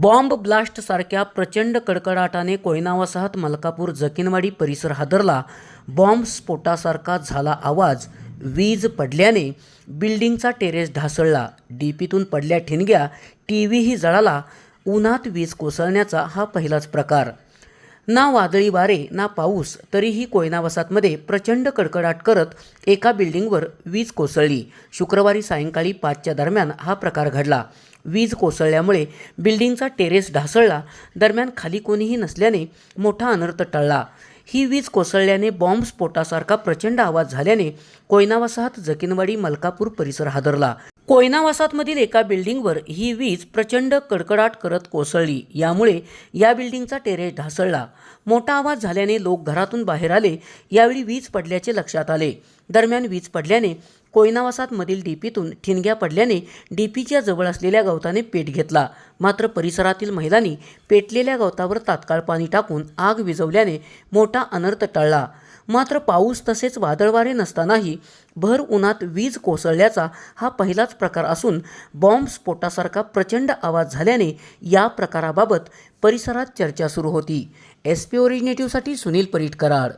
Bomb ब्लास्टसारख्या प्रचंड कडकडाटाने कोयना वसाहत मलकापूर जकिनवाडी परिसर हादरला. बॉम्ब स्फोटासारखा झाला आवाज. वीज पडल्याने बिल्डिंगचा टेरेस ढासळला. डीपीतून पडल्या ठिणग्या टी व्हीही जळाला. उन्हात वीज कोसळण्याचा हा पहिलाच प्रकार. ना वादळी वारे ना पाऊस तरीही कोयना वसाहतमध्ये प्रचंड कडकडाट करत एका बिल्डिंगवर वीज कोसळली. शुक्रवारी सायंकाळी पाचच्या दरम्यान हा प्रकार घडला. वीज कोसळल्यामुळे बिल्डिंगचा टेरेस ढासळला. दरम्यान खाली कोणीही नसल्याने मोठा अनर्थ टळला. ही वीज कोसळल्याने बॉम्ब स्फोटासारखा प्रचंड आवाज झाल्याने कोयना वसाहत जकीनवाडी मलकापूर परिसर हादरला. कोयना वसाहतमधील एका बिल्डिंगवर ही वीज प्रचंड कडकडाट करत कोसळली. यामुळे या बिल्डिंगचा टेरेस ढासळला. मोठा आवाज झाल्याने लोक घरातून बाहेर आले. यावेळी वीज पडल्याचे लक्षात आले. दरम्यान वीज पडल्याने कोयनावासातमधील डीपीतून ठिणग्या पडल्याने डीपीच्या जवळ असलेल्या गवताने पेट घेतला. मात्र परिसरातील महिलांनी पेटलेल्या गवतावर तात्काळ पाणी टाकून आग विझवल्याने मोठा अनर्थ टळला. मात्र पाऊस तसेच वादळवारे नसतानाही भर उन्हात वीज कोसळल्याचा हा पहिलाच प्रकार असून बॉम्बस्फोटासारखा प्रचंड आवाज झाल्याने या प्रकाराबाबत परिसरात चर्चा सुरू होती. एस पी ओरिजिनेटिव्हसाठी सुनील परीट कराड